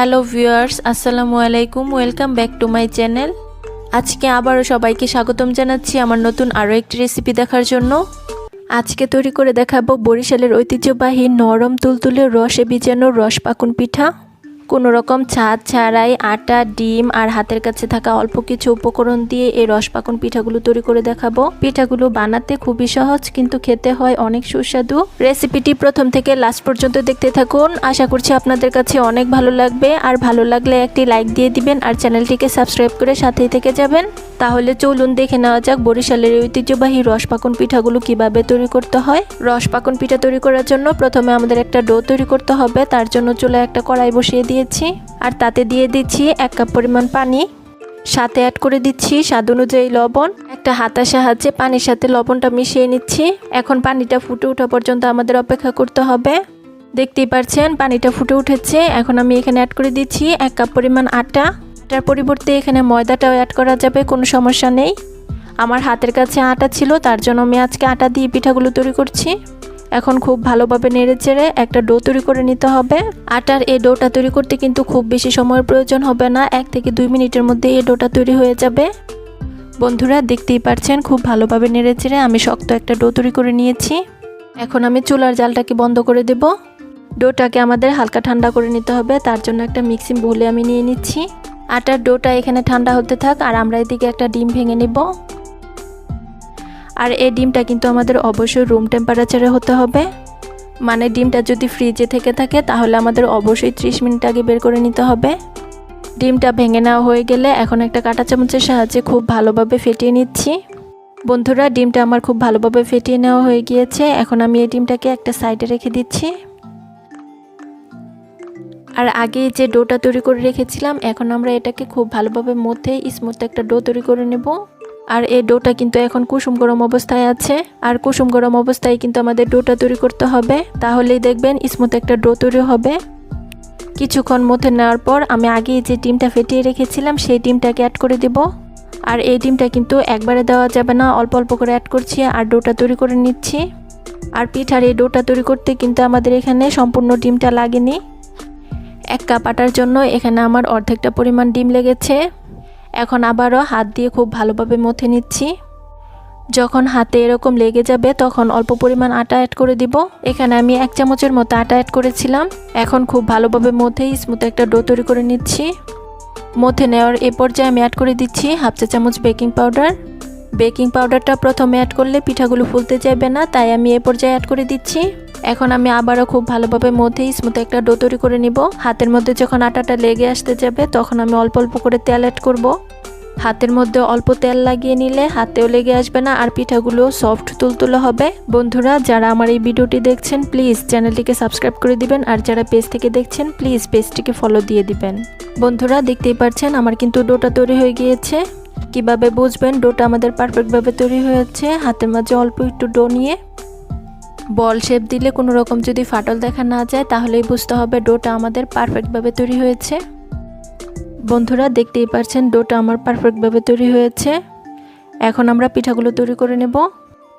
Hello viewers আসসালামু আলাইকুম welcome back to my channel আজকে আবারও সবাইকে স্বাগতম জানাচ্ছি আমার নতুন আরও একটি রেসিপি দেখার জন্য। আজকে তৈরি করে দেখাবো বরিশালের ঐতিহ্যবাহী নরম তুলতুলে রসে ভিজানো রস পাকুন পিঠা। কোনো রকম ছাদ, ছাড়াই আটা, ডিম আর হাতের কাছে থাকা অল্প কিছু উপকরণ দিয়ে এই রস পাকুন পিঠাগুলো তৈরি করে দেখাবো। পিঠাগুলো বানাতে খুবই সহজ, কিন্তু খেতে হয় অনেক সুস্বাদু। রেসিপিটি প্রথম থেকে লাস্ট পর্যন্ত দেখতে থাকুন। আশা করছি আপনাদের কাছে অনেক ভালো লাগবে। আর ভালো লাগলে একটি লাইক দিয়ে দিবেন আর চ্যানেলটিকে সাবস্ক্রাইব করে সাথেই থেকে যাবেন। তাহলে চলুন দেখে নেওয়া যাক বরিশালের ঐতিহ্যবাহী রসপাকন পিঠাগুলো কীভাবে তৈরি করতে হয়। রসপাকন পিঠা তৈরি করার জন্য প্রথমে আমাদের একটা ডো তৈরি করতে হবে। তার জন্য চুলায় একটা কড়াই বসিয়ে দিয়েছি আর তাতে দিয়ে দিচ্ছি এক কাপ পরিমাণ পানি। সাথে অ্যাড করে দিচ্ছি স্বাদ অনুযায়ী লবণ। একটা হাতার সাহায্যে পানির সাথে লবণটা মিশিয়ে নিচ্ছি। এখন পানিটা ফুটে ওঠা পর্যন্ত আমাদের অপেক্ষা করতে হবে। দেখতেই পাচ্ছেন পানিটা ফুটে উঠেছে। এখন আমি এখানে অ্যাড করে দিচ্ছি এক কাপ পরিমাণ আটা। আটার পরিবর্তে এখানে ময়দাটাও অ্যাড করা যাবে, কোনো সমস্যা নেই। আমার হাতের কাছে আটা ছিল, তার জন্য আমি আজকে আটা দিয়ে পিঠাগুলো তৈরি করছি। এখন খুব ভালোভাবে নেড়ে চেড়ে একটা ডো তৈরি করে নিতে হবে। আটার এই ডোটা তৈরি করতে কিন্তু খুব বেশি সময়ের প্রয়োজন হবে না, এক থেকে দুই মিনিটের মধ্যে এই ডোটা তৈরি হয়ে যাবে। বন্ধুরা, দেখতেই পারছেন, খুব ভালোভাবে নেড়ে চেড়ে আমি শক্ত একটা ডো তৈরি করে নিয়েছি। এখন আমি চুলার জালটাকে বন্ধ করে দেব। ডোটাকে আমাদের হালকা ঠান্ডা করে নিতে হবে, তার জন্য একটা মিক্সিং বলে আমি নিয়ে নিচ্ছি। আটার ডোটা এখানে ঠান্ডা হতে থাক, আর আমরা এদিকে একটা ডিম ভেঙে নেব। আর এই ডিমটা কিন্তু আমাদের অবশ্যই রুম টেম্পারেচারে হতে হবে। মানে ডিমটা যদি ফ্রিজে থেকে থাকে, তাহলে আমাদের অবশ্যই ত্রিশ মিনিট আগে বের করে নিতে হবে। ডিমটা ভেঙে নেওয়া হয়ে গেলে এখন একটা কাঁটা চামচের সাহায্যে খুব ভালোভাবে ফেটিয়ে নিচ্ছি। বন্ধুরা, ডিমটা আমার খুব ভালোভাবে ফেটিয়ে নেওয়া হয়ে গিয়েছে। এখন আমি এই ডিমটাকে একটা সাইডে রেখে দিচ্ছি। আর আগে যে ডোটা তৈরি করে রেখেছিলাম, এখন আমরা এটাকে খুব ভালোভাবে মধ্যে স্মুথ একটা ডো তৈরি করে নেব। আর এই ডোটা কিন্তু এখন কুসুম গরম অবস্থায় আছে। আর কুসুম গরম অবস্থায় কিন্তু আমাদের ডোটা তৈরি করতে হবে। তাহলেই দেখবেন স্মুথ একটা ডো তৈরি হবে। কিছুক্ষণ মধ্যে নেওয়ার পর আমি আগে যে ডিমটা ফেটিয়ে রেখেছিলাম, সেই ডিমটাকে অ্যাড করে দেব। আর এই ডিমটা কিন্তু একবারে দেওয়া যাবে না, অল্প অল্প করে অ্যাড করছি আর ডোটা তৈরি করে নিচ্ছি। আর পিঠার এই ডোটা তৈরি করতে কিন্তু আমাদের এখানে সম্পূর্ণ ডিমটা লাগেনি। এক কাপ আটার জন্য এখানে আমার অর্ধেকটা পরিমাণ ডিম লেগেছে। এখন আবারও হাত দিয়ে খুব ভালোভাবে মথে নিচ্ছি। যখন হাতে এরকম লেগে যাবে, তখন অল্প পরিমাণ আটা অ্যাড করে দিব। এখানে আমি এক চামচের মতো আটা অ্যাড করেছিলাম। এখন খুব ভালোভাবে মধ্যেই স্মুথ একটা ডো তৈরি করে নিচ্ছি। মধ্যে নেওয়ার এ পর্যায়ে আমি অ্যাড করে দিচ্ছি হাফ চা চামচ বেকিং পাউডার বেকিং পাউডারটা প্রথমে অ্যাড করলে পিঠাগুলো ফুলতে যাবে না, তাই আমি এ পর্যায়ে অ্যাড করে দিচ্ছি। এখন আমি আবারও খুব ভালোভাবে মধ্যে স্মুথ একটা ডো তৈরি করে নিব। হাতের মধ্যে যখন আটাটা লেগে আসতে যাবে, তখন আমি অল্প অল্প করে তেল অ্যাড করব। হাতের মধ্যে অল্প তেল লাগিয়ে নিলে হাতেও লেগে আসবে না আর পিঠাগুলো সফট তুলতুলে হবে। বন্ধুরা, যারা আমার এই ভিডিওটি দেখছেন প্লিজ চ্যানেলটিকে সাবস্ক্রাইব করে দিবেন আর যারা পেজ থেকে দেখছেন প্লিজ পেজটিকে ফলো দিয়ে দিবেন। বন্ধুরা, দেখতেই পাচ্ছেন আমার কিন্তু ডোটা তৈরি হয়ে গিয়েছে। কীভাবে বুঝবেন? ডোটা আমাদের পারফেক্টভাবে তৈরি হয়েছে। হাতের মাঝে অল্প একটু ডো নিয়ে। বল শেপ দিলে কোনো রকম যদি ফাটল দেখা না যায়, তাহলেই বুঝতে হবে ডোটা আমাদের পারফেক্টভাবে তৈরি হয়েছে। বন্ধুরা দেখতেই পারছেন, ডোটা আমার পারফেক্টভাবে তৈরি হয়েছে। এখন আমরা পিঠাগুলো তৈরি করে নেব।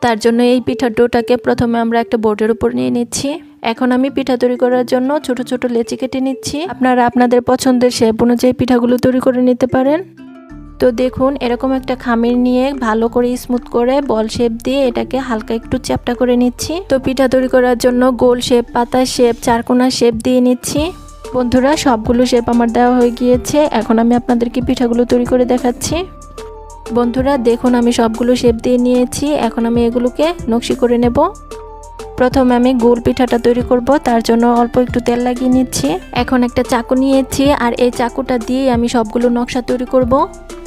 তার জন্য এই পিঠার ডোটাকে প্রথমে আমরা একটা বোর্ডের উপর নিয়ে নিচ্ছি। এখন আমি পিঠা তৈরি করার জন্য ছোট ছোট লেচি কেটে নিচ্ছি। আপনারা আপনাদের পছন্দের শেপ অনুযায়ী পিঠাগুলো তৈরি করে নিতে পারেন। তো দেখুন, এরকম একটা খামির নিয়ে ভালো করে স্মুথ করে বল শেপ দিয়ে এটাকে হালকা একটু চ্যাপটা করে নিচ্ছি। তো পিঠা তৈরি করার জন্য গোল শেপ পাতা শেপ চারকোনা শেপ দিয়ে নিচ্ছি। বন্ধুরা, সবগুলো শেপ আমার দেওয়া হয়ে গিয়েছে। এখন আমি আপনাদেরকে পিঠাগুলো তৈরি করে দেখাচ্ছি। বন্ধুরা, দেখুন আমি সবগুলো শেপ দিয়ে নিয়েছি। এখন আমি এগুলোকে নকশি করে নেব। প্রথমে আমি গোল পিঠাটা তৈরি করব, তার জন্য অল্প একটু তেল লাগিয়ে নিচ্ছি। এখন একটা চাকু নিয়েছি, আর এই চাকুটা দিয়ে আমি সবগুলো নকশা তৈরি করব।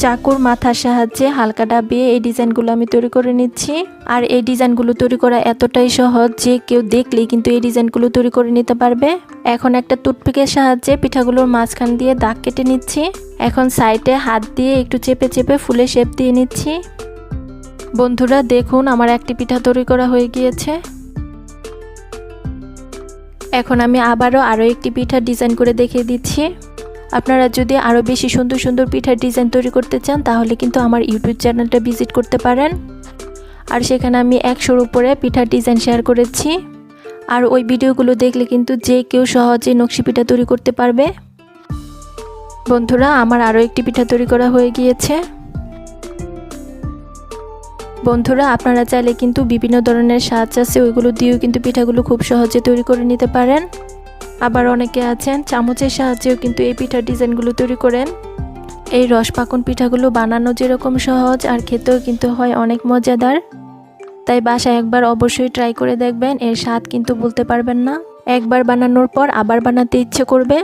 চাকুর মাথার সাহায্যে হালকা ডাবিয়ে এই ডিজাইনগুলো আমি তৈরি করে নিচ্ছি। আর এই ডিজাইনগুলো তৈরি করা এতটাই সহজ যে কেউ দেখলেই কিন্তু এই ডিজাইনগুলো তৈরি করে নিতে পারবে। এখন একটা টুথপিকের সাহায্যে পিঠাগুলোর মাঝখান দিয়ে দাগ কেটে নিচ্ছি। এখন সাইডে হাত দিয়ে একটু চেপে চেপে ফুলে শেপ দিয়ে নিচ্ছি। বন্ধুরা, দেখুন, আমার একটি পিঠা তৈরি করা হয়ে গিয়েছে। এখন আমি আবারও আরও একটি পিঠার ডিজাইন করে দেখিয়ে দিচ্ছি। আপনারা যদি আরও বেশি সুন্দর সুন্দর পিঠার ডিজাইন তৈরি করতে চান, তাহলে কিন্তু আমার ইউটিউব চ্যানেলটা ভিজিট করতে পারেন। আর সেখানে আমি একশোর উপরে পিঠার ডিজাইন শেয়ার করেছি। আর ওই ভিডিওগুলো দেখলে কিন্তু যে কেউ সহজে নকশি পিঠা তৈরি করতে পারবে। বন্ধুরা, আমার আরও একটি পিঠা তৈরি করা হয়ে গিয়েছে। বন্ধুরা, আপনারা চাইলে কিন্তু বিভিন্ন ধরনের সাজ আছে, ওইগুলো দিয়েও কিন্তু পিঠাগুলো খুব সহজে তৈরি করে নিতে পারেন। আবার অনেকে আছেন, চামচের সাহায্যেও কিন্তু এই পিঠার ডিজাইনগুলো তৈরি করেন। এই রস পাকন পিঠাগুলো বানানো যেরকম সহজ আর খেতেও কিন্তু হয় অনেক মজাদার। তাই বাসায় একবার অবশ্যই ট্রাই করে দেখবেন, এর স্বাদ কিন্তু বলতে পারবেন না। একবার বানানোর পর আবার বানাতে ইচ্ছে করবে।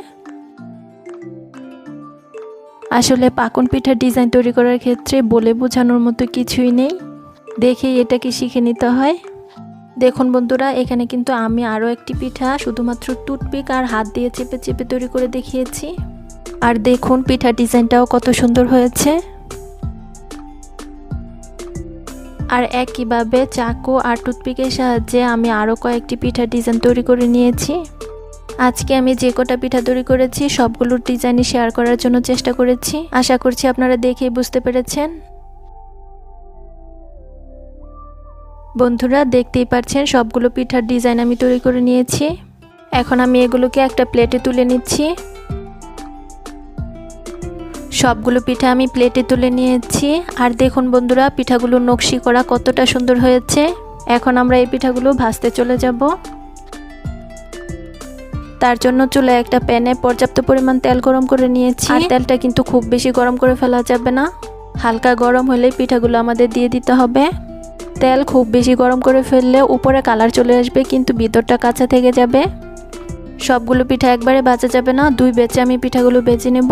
আসলে পাকন পিঠার ডিজাইন তৈরি করার ক্ষেত্রে বলে বোঝানোর মতো কিছুই নেই। দেখেই এটাকে শিখে নিতে হয়। দেখুন বন্ধুরা, এখানে কিন্তু আমি আরও একটি পিঠা, শুধুমাত্র টুথপিক আর হাত দিয়ে চেপে চেপে তৈরি করে দেখিয়েছি। আর দেখুন পিঠা ডিজাইনটাও কত সুন্দর হয়েছে। আর একইভাবে চাকু আর টুথপিকের সাহায্যে আমি আরও কয়েকটি পিঠা ডিজাইন তৈরি করে নিয়েছি। আজকে আমি যে কটা পিঠা তৈরি করেছি, সবগুলোর ডিজাইনই শেয়ার করার জন্য চেষ্টা করেছি। আশা করছি আপনারা দেখেই বুঝতে পেরেছেন। বন্ধুরা, দেখতেই পাচ্ছেন, সবগুলো পিঠার ডিজাইন আমি তৈরি করে নিয়েছি। এখন আমি এগুলোকে একটা প্লেটে তুলে নিচ্ছি। সবগুলো পিঠা আমি প্লেটে তুলে নিয়েছি। আর দেখুন বন্ধুরা, পিঠাগুলো নকশি করা কতটা সুন্দর হয়েছে। এখন আমরা এই পিঠাগুলো ভাজতে চলে যাব। তার জন্য চুলায় একটা প্যানে পর্যাপ্ত পরিমাণ তেল গরম করে নিয়েছি। তেলটা কিন্তু খুব বেশি গরম করে ফেলা যাবে না। হালকা গরম হলে পিঠাগুলো আমাদের দিয়ে দিতে হবে। তেল খুব বেশি গরম করে ফেললে উপরে কালার চলে আসবে, কিন্তু ভিতরটা কাঁচা থেকে যাবে। সবগুলো পিঠা একবারে বাজা যাবে না। দুই বেচে আমি পিঠাগুলো বেজে নেব।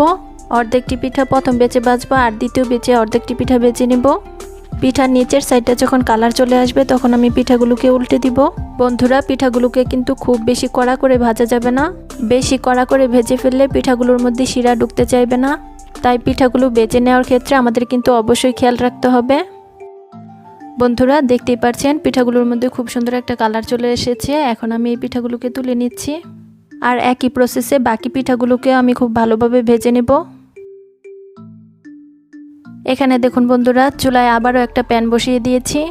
অর্ধেকটি পিঠা প্রথম বেচে বাজবো আর দ্বিতীয় বেচে অর্ধেকটি পিঠা বেজে নেব। পিঠার নিচের সাইডটা যখন কালার চলে আসবে, তখন আমি পিঠাগুলোকে উল্টে দিব। বন্ধুরা, পিঠাগুলোকে কিন্তু খুব বেশি কড়া করে ভাজা যাবে না। বেশি কড়া করে ভেজে ফেললে পিঠাগুলোর মধ্যে শিরা ঢুকতে চাইবে না। তাই পিঠাগুলো বেজে নেওয়ার ক্ষেত্রে আমাদের কিন্তু অবশ্যই খেয়াল রাখতে হবে। বন্ধুরা দেখতেই পাচ্ছেন, পিঠাগুলোর মধ্যে খুব সুন্দর একটা কালার চলে এসেছে। এখন আমি এই পিঠাগুলোকে তুলে নিচ্ছি। আর একই প্রসেসে বাকি পিঠাগুলোকে আমি খুব ভালোভাবে ভেজে নেব। এখানে দেখুন বন্ধুরা, চুলায় আবারও একটা প্যান বসিয়ে দিয়েছি।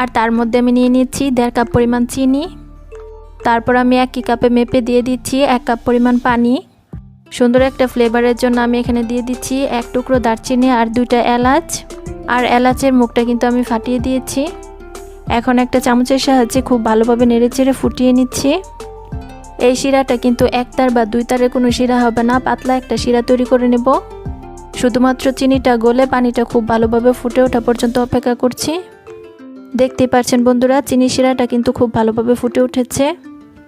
আর তার মধ্যে আমি নিয়ে নিচ্ছি দেড় কাপ পরিমাণ চিনি। তারপর আমি একই কাপে মেপে দিয়ে দিচ্ছি এক কাপ পরিমাণ পানি। সুন্দর একটা ফ্লেভারের জন্য আমি এখানে দিয়ে দিচ্ছি এক টুকরো দারচিনি আর দুইটা এলাচ। আর এলাচের মুখটা কিন্তু আমি ফাটিয়ে দিয়েছি। এখন একটা চামচের সাহায্যে খুব ভালোভাবে নেড়েচেড়ে ফুটিয়ে নিচ্ছি। এই শিরাটা কিন্তু এক তার বা দুই তারের কোনো শিরা হবে না, পাতলা একটা শিরা তৈরি করে নেব। শুধুমাত্র চিনিটা গলে পানিটা খুব ভালোভাবে ফুটে ওঠা পর্যন্ত অপেক্ষা করছি। দেখতেই পাচ্ছেন বন্ধুরা, চিনি শিরাটা কিন্তু খুব ভালোভাবে ফুটে উঠেছে।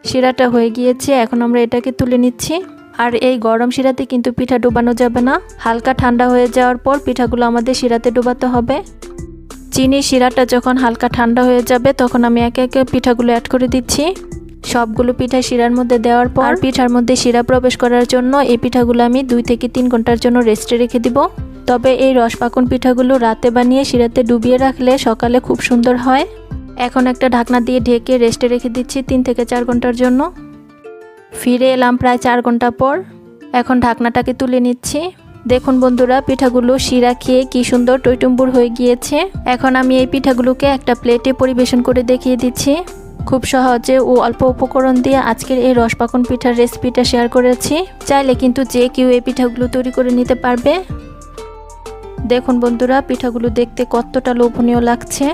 শিরাটা হয়ে গিয়েছে, এখন আমরা এটাকে তুলে নিচ্ছি। আর এই গরম শিরাতে কিন্তু পিঠা ডুবানো যাবে না। হালকা ঠান্ডা হয়ে যাওয়ার পর পিঠাগুলো আমাদের শিরাতে ডুবাতে হবে। চিনি শিরাটা যখন হালকা ঠান্ডা হয়ে যাবে তখন আমি একে একে পিঠাগুলো অ্যাড করে দিচ্ছি। সবগুলো পিঠা শিরার মধ্যে দেওয়ার পর পিঠার মধ্যে শিরা প্রবেশ করার জন্য এই পিঠাগুলো আমি দুই থেকে তিন ঘণ্টার জন্য রেস্টে রেখে দিব। তবে এই রসপাকন পিঠাগুলো রাতে বানিয়ে শিরাতে ডুবিয়ে রাখলে সকালে খুব সুন্দর হয়। এখন একটা ঢাকনা দিয়ে ঢেকে রেস্টে রেখে দিচ্ছি তিন থেকে চার ঘণ্টার জন্য। ফিরে এলাম প্রায় চার ঘণ্টা পর। এখন ঢাকনাটাকে তুলে নিচ্ছি। দেখুন বন্ধুরা, পিঠাগুলো শিরা খেয়ে কি সুন্দর টইটুম্বুর হয়ে গিয়েছে। এখন আমি এই পিঠাগুলোকে একটা প্লেটে পরিবেশন করে দেখিয়ে দিচ্ছি। খুব সহজে ও অল্প উপকরণ দিয়ে আজকের এই রসপাকন পিঠার রেসিপিটা শেয়ার করেছি। চাইলে কিন্তু যে কেউ এই পিঠাগুলো তৈরি করে নিতে পারবে। দেখুন বন্ধুরা, পিঠাগুলো দেখতে কতটা লোভনীয় লাগছে।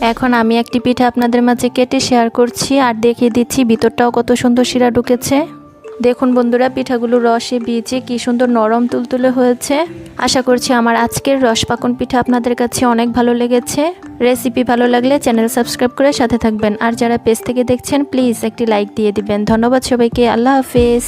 এখন আমি একটি পিঠা আপনাদের মাঝে কেটে শেয়ার করছি আর দেখিয়ে দিচ্ছি ভিতরটাও কত সুন্দর শিরা ঢুকেছে। দেখুন বন্ধুরা, পিঠাগুলো রসে ভিজে কি সুন্দর নরম তুলতুলে হয়েছে। আশা করছি আমার আজকের রস পাকন পিঠা আপনাদের কাছে অনেক ভালো লেগেছে। রেসিপি ভালো লাগলে চ্যানেল সাবস্ক্রাইব করে সাথে থাকবেন। আর যারা পেজ থেকে দেখছেন প্লিজ একটি লাইক দিয়ে দিবেন। ধন্যবাদ সবাইকে, আল্লাহ হাফেজ।